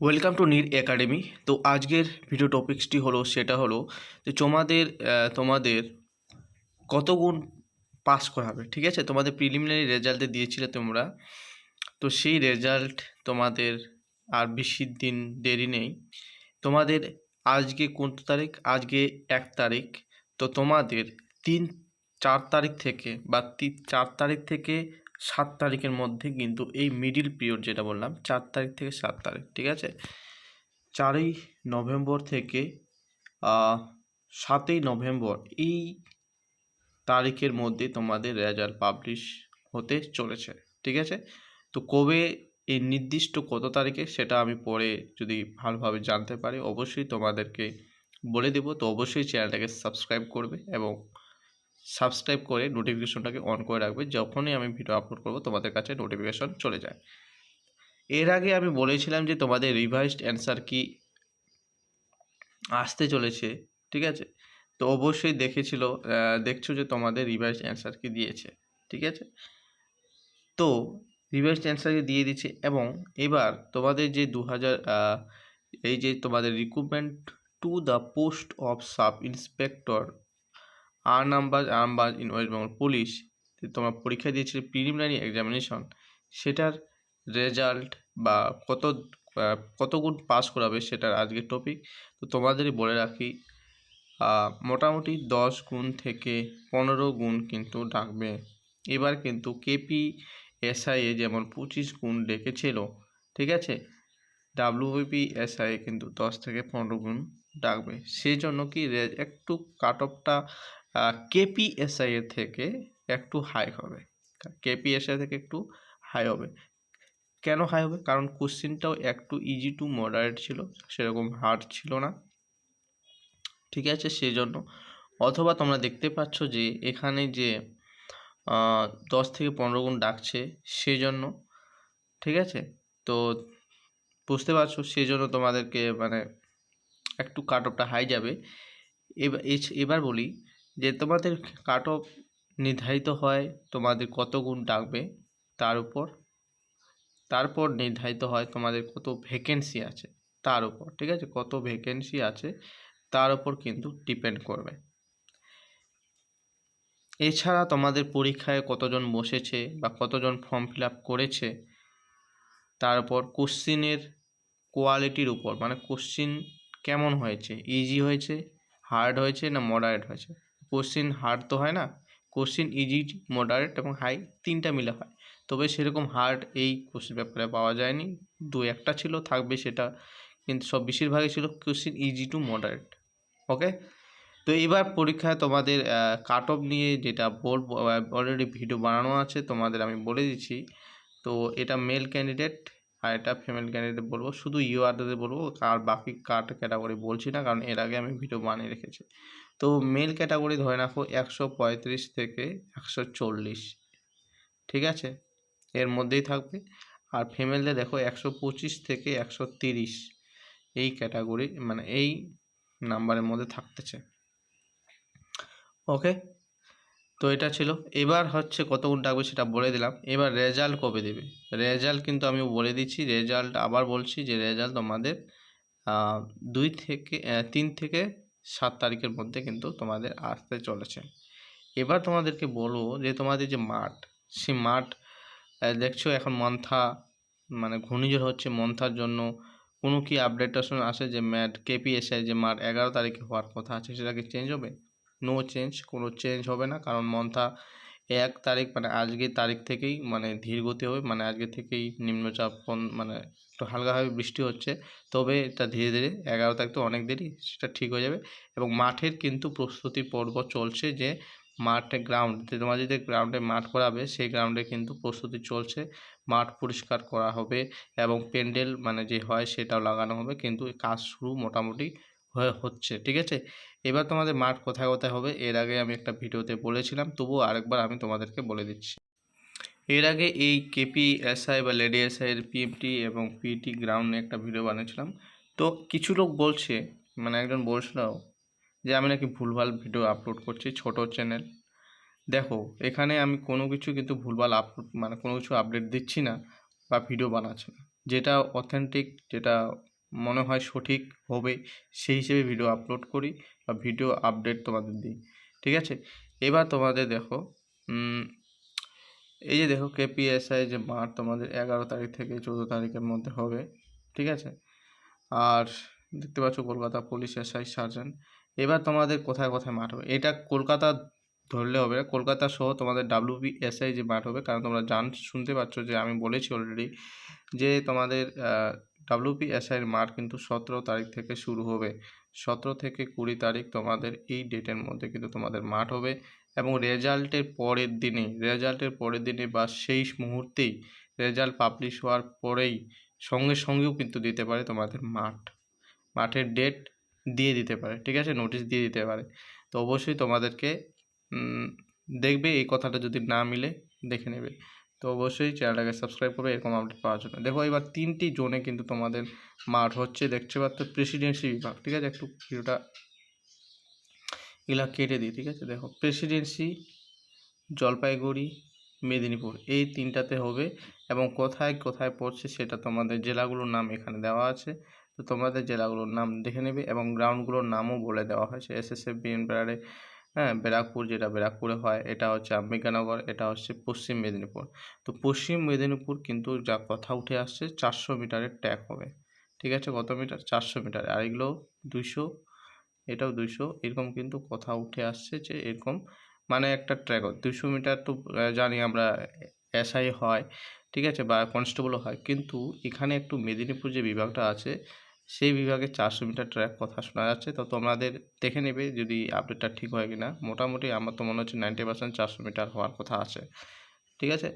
Welcome to নির academy তো আজকের ভিডিও টপিক্সটি হলো, সেটা হলো যে তোমাদের তোমাদের কত গুণ পাস করাবে, ঠিক আছে? তোমাদের প্রিলিমিনারি রেজাল্টে দিয়েছিলে তোমরা। তো সেই রেজাল্ট তোমাদের আর বেশি দিন দেরি নেই। তোমাদের আজকে কোন তারিখ? আজকে এক তারিখ। তো তোমাদের তিন, চার তারিখ থেকে বা তিন চার তারিখ থেকে সাত তারিখের মধ্যে কিন্তু এই মিডিল পিরিয়ড যেটা বললাম, চার তারিখ থেকে সাত তারিখ, ঠিক আছে? চারই নভেম্বর থেকে সাতই নভেম্বর এই তারিখের মধ্যে তোমাদের রেজাল্ট পাবলিশ হতে চলেছে, ঠিক আছে? তো কবে এই নির্দিষ্ট কত তারিখে সেটা আমি পরে যদি ভালোভাবে জানতে পারি, অবশ্যই তোমাদেরকে বলে দেবো। তো অবশ্যই চ্যানেলটাকে সাবস্ক্রাইব করবে এবং সাবস্ক্রাইব করে নোটিফিকেশনটাকে অন করে রাখবে যখনই আমি ভিডিও আপলোড করব তোমাদের কাছে নোটিফিকেশন চলে যায়। এর আগে আমি বলেছিলাম যে তোমাদের রিভাইসড অ্যান্সার কি আসতে চলেছে, ঠিক আছে? তো অবশ্যই দেখেছিল দেখছ যে তোমাদের রিভাইসড অ্যান্সার কি দিয়েছে, ঠিক আছে? তো রিভাইসড অ্যান্সার কি দিয়ে দিচ্ছে এবং এবার তোমাদের যে দু হাজার এই যে তোমাদের recruitment to the post of sub inspector R number, Arambagh, in West Bengal police তোমরা পরীক্ষা দিয়েছিলে প্রিলিমিনারি এক্সামিনেশন সেটার রেজাল্ট বা কত কত গুণ পাস করাবে সেটার আজকের টপিক তো তোমাদেরই বলে রাখি মোটামুটি দশ গুণ থেকে পনেরো গুণ কিন্তু ডাকবে। এবার কিন্তু কেপি এসআইএ যেমন পঁচিশ গুণ ডেকেছিল, ঠিক আছে? ডাব্লিউবিপি এসআই কিন্তু দশ থেকে পনেরো গুণ ডাকবে। সেই জন্য কি একটু কাট অফটা কেপি এসআই এর থেকে একটু হাই হবে। কেপি এসআই থেকে একটু হাই হবে। কেন হাই হবে? কারণ কোশ্চেনটাও একটু ইজি টু মডারেট ছিল, সেরকম হার্ড ছিল না। ঠিক আছে সেই জন্য অথবা তোমরা দেখতে পাচ্ছ যে এখানে যে দশ থেকে পনেরো গুণ ডাকছে সেই জন্য ঠিক আছে? তো বুঝতে পারছ সেই জন্য তোমাদেরকে মানে একটু কাট অফটা হাই যাবে। এবার বলি যে তোমাদের কাট অফ নির্ধারিত হয় তোমাদের কত গুণ ডাকবে তার উপর। তারপর নির্ধারিত হয় তোমাদের কত ভ্যাকেন্সি আছে তার উপর, ঠিক আছে? কত ভ্যাকেন্সি আছে তার উপর কিন্তু ডিপেন্ড করবে। এছাড়া তোমাদের পরীক্ষায় কতজন বসেছে বা কতজন ফর্ম ফিল আপ করেছে তার উপর কোশ্চিনের কোয়ালিটির উপর মানে কোশ্চিন কেমন হয়েছে? ইজি হয়েছে হার্ড হয়েছে না মডারেট হয়েছে? কোশ্চিন হার্ড তো হয় না। কোশ্চিন ইজি মডারেট এবং হাই তিনটা মিলে হয়। তবে সেরকম হার্ড এই কোশ্চিন পেপারে পাওয়া যায়নি। দু একটা ছিল, থাকবে সেটা। কিন্তু সব বেশিরভাগই ছিল question easy to moderate okay তো এবার পরীক্ষায় তোমাদের কাট অফ নিয়ে যেটা বোর্ড অলরেডি ভিডিও বানানো আছে, তোমাদের আমি বলে দিচ্ছি। তো এটা মেল ক্যান্ডিডেট আর এটা ফিমেল ক্যান্ডিডেট বলব। শুধু ইউআরদের বলব, আর বাকি কাট ক্যাটাগরি বলছি না, কারণ এর আগে আমি ভিডিও বানিয়ে রেখেছি। তো মেল ক্যাটাগরি ধরে রাখো একশো পঁয়ত্রিশ থেকে একশো চল্লিশ। ঠিক আছে? এর মধ্যেই থাকবে। আর ফিমেলদের দেখো একশো পঁচিশ থেকে একশো তিরিশ। এই ক্যাটাগরি মানে এই নাম্বারের মধ্যে থাকতেছে। ওকে তো এটা ছিল। এবার হচ্ছে কত গুণ ডাকবে সেটা বলে দিলাম। এবার রেজাল্ট কবে দেবে? রেজাল্ট কিন্তু আমি বলে দিচ্ছি। রেজাল্ট আবার বলছি যে রেজাল্ট তোমাদের দুই থেকে তিন থেকে সাত তারিখের মধ্যে কিন্তু তোমাদের আসতে চলেছে। এবার তোমাদেরকে বলব যে তোমাদের যে মাঠ, সেই মাঠ দেখছ এখন মন্থা মানে ঘূর্ণিঝড় হচ্ছে মন্থার জন্য। কোনো কি আপডেটেশন আসে যে ম্যাট কেপিএসআই যে মাঠ এগারো তারিখে হওয়ার কথা আছে, সেটা কি চেঞ্জ হবে? নো চেঞ্জ কোনো চেঞ্জ হবে না, কারণ মন্থা এক তারিখ মানে আজকের তারিখ থেকেই মানে ধীর গতি হবে মানে আজকে থেকেই নিম্নচাপ মানে একটু হালকাভাবে বৃষ্টি হচ্ছে, তবে এটা ধীরে ধীরে এগারো তারিখ তো অনেক দেরি, সেটা ঠিক হয়ে যাবে। এবং মাঠের কিন্তু প্রস্তুতি পর্ব চলছে যে মাঠে গ্রাউন্ড তোমার যদি গ্রাউন্ডে মাঠ করাবে সেই গ্রাউন্ডে কিন্তু প্রস্তুতি চলছে, মাঠ পরিষ্কার করা হবে এবং প্যান্ডেল মানে যে হয় সেটাও লাগানো হবে, কিন্তু কাজ শুরু মোটামুটি হচ্ছে, ঠিক আছে? এবার তোমাদের মাঠ কোথায় কোথায় হবে, এর আগে আমি একটা ভিডিওতে বলেছিলাম, তবুও আরেকবার আমি তোমাদেরকে বলে দিচ্ছি। এর আগে এই কেপি এসআই বা লেডি এসআই এর পিএমটি এবং পিটি গ্রাউন্ড নিয়ে একটা ভিডিও বানিয়েছিলাম। তো কিছু লোক বলছে মানে একজন বলছিল যে, আমি নাকি ভুলভাল ভিডিও আপলোড করছি, ছোট চ্যানেল। দেখো, এখানে আমি কোনো কিছু কিন্তু ভুলভাল আপলোড মানে কোনো কিছু আপডেট দিচ্ছি না বা ভিডিও বানাচ্ছি না। যেটা অথেন্টিক যেটা মনে হয় সঠিক হবে, সেই হিসেবে ভিডিও আপলোড করি বা ভিডিও আপডেট তোমাদের দিই। ঠিক আছে? এবার তোমাদের দেখো এই যে দেখো কেপিএসআই যে মাঠ তোমাদের এগারো তারিখ থেকে চৌদ্দ তারিখের মধ্যে হবে। ঠিক আছে? আর দেখতে পাচ্ছ কলকাতা পুলিশ এসআই সার্জেন্ট এবার তোমাদের কোথায় কোথায় মাঠ হবে? এটা কলকাতা ধরলে হবে কলকাতা সহ তোমাদের ডাব্লিউপি এসআই যে মাঠ হবে, কারণ তোমরা জান, শুনতে পাচ্ছ যে আমি বলেছি অলরেডি যে তোমাদের ডাব্লিউপি এসআইয়ের মাঠ কিন্তু সতেরো তারিখ থেকে শুরু হবে। সতেরো থেকে কুড়ি তারিখ তোমাদের এই ডেটের মধ্যে কিন্তু তোমাদের মাঠ হবে এবং রেজাল্টের পরের দিনে, রেজাল্টের পরের দিনে বা সেই মুহূর্তেই রেজাল্ট পাবলিশ হওয়ার পরেই সঙ্গে সঙ্গেও কিন্তু দিতে পারে তোমাদের মাঠ। মাঠের ডেট দিয়ে দিতে পারে, ঠিক আছে? নোটিশ দিয়ে দিতে পারে। তো অবশ্যই তোমাদেরকে দেখবে এই কথাটা যদি না মিলে, দেখে নেবে। তো অবশ্যই চ্যানেলটাকে সাবস্ক্রাইব করবে, এরকম আপডেট পাওয়ার জন্য। দেখো, এবার তিনটি জোনে কিন্তু তোমাদের মাঠ হচ্ছে। দেখতে পাচ্ছ প্রেসিডেন্সি বিভাগ, ঠিক আছে? একটু ভিডিওটা এগুলা কেটে দিই, ঠিক আছে? দেখো প্রেসিডেন্সি জলপাইগুড়ি, মেদিনীপুর, এই তিনটাতে হবে এবং কোথায় কোথায় পড়ছে সেটা তোমাদের জেলাগুলোর নাম এখানে দেওয়া আছে। তো তোমাদের জেলাগুলোর নাম দেখে নেবে এবং গ্রাউন্ডগুলোর নামও বলে দেওয়া হয়েছে। এস এস এফ বিএনপিআরে হ্যাঁ ব্যারাকপুর যেটা ব্যারাকপুরে হয়, এটা হচ্ছে আম্বিকানগর, এটা হচ্ছে পশ্চিম মেদিনীপুর। তো পশ্চিম মেদিনীপুর কিন্তু যা কথা উঠে আসছে, চারশো মিটারের ট্র্যাক হবে। ঠিক আছে? কত মিটার? চারশো মিটার। আর এগুলো দুইশো, এটাও দুইশো। এরকম কিন্তু কথা উঠে আসছে যে এরকম মানে একটা ট্র্যাক দুইশো মিটার তো জানি আমরা এসআই হয়, ঠিক আছে? বা কনস্টেবলও হয়। কিন্তু এখানে একটু মেদিনীপুর যে বিভাগটা আছে সেই বিভাগে চারশো মিটার ট্র্যাক কথা শোনা যাচ্ছে। তো তোমাদের দেখে নেবে যদি আপডেটটা ঠিক হয় কিনা। মোটামুটি আমার তো মনে হচ্ছে নাইনটি পার্সেন্ট চারশো মিটার হওয়ার কথা আছে। ঠিক আছে?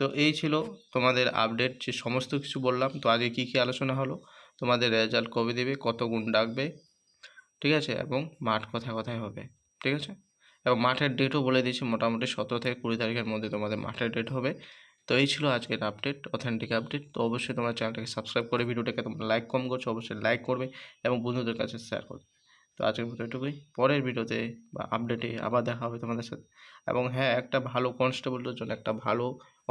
তো এই ছিল তোমাদের আপডেট যে সমস্ত কিছু বললাম। তো আজকে কী কী আলোচনা হলো? তোমাদের রেজাল্ট কবে দেবে? কত গুণ ডাকবে? ঠিক আছে? এবং মাঠ কোথায় কোথায় হবে? ঠিক আছে? এবং মাঠের ডেটও বলে দিয়েছি। মোটামুটি সতেরো থেকে কুড়ি তারিখের মধ্যে তোমাদের মাঠের ডেট হবে। তো এই ছিল আজকের আপডেট অথেন্টিক আপডেট তো অবশ্যই তোমার চ্যানেলটাকে সাবস্ক্রাইব করে ভিডিওটাকে তোমরা লাইক কম করছ, অবশ্যই লাইক করবে এবং বন্ধুদের কাছে শেয়ার করবে। তো আজকের মতো এটুকুই। পরের ভিডিওতে বা আপডেটে আবার দেখা হবে তোমাদের সাথে। এবং হ্যাঁ একটা ভালো কনস্টেবলের জন্য একটা ভালো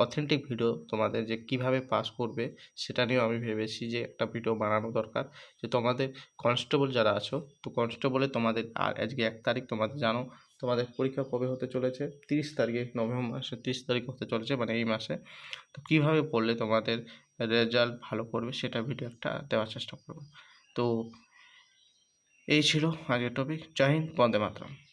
অথেন্টিক ভিডিও তোমাদের যে কীভাবে পাস করবে, সেটা নিয়েও আমি ভেবেছি যে একটা ভিডিও বানানো দরকার। যে তোমাদের কনস্টেবল যারা আছো, তো কনস্টেবলে তোমাদের আর আজকে এক তারিখ তোমাদের জানো তোমাদের পরীক্ষা কবে হতে চলেছে? তিরিশ তারিখে, নভেম্বর মাসে, তিরিশ তারিখ হতে চলেছে মানে এই মাসে। তো কীভাবে পড়লে তোমাদের রেজাল্ট ভালো করবে সেটা ভিডিও একটা দেওয়ার চেষ্টা করব। তো এই ছিল আগের টপিক জয় হিন্দ, বন্দে মাতরম।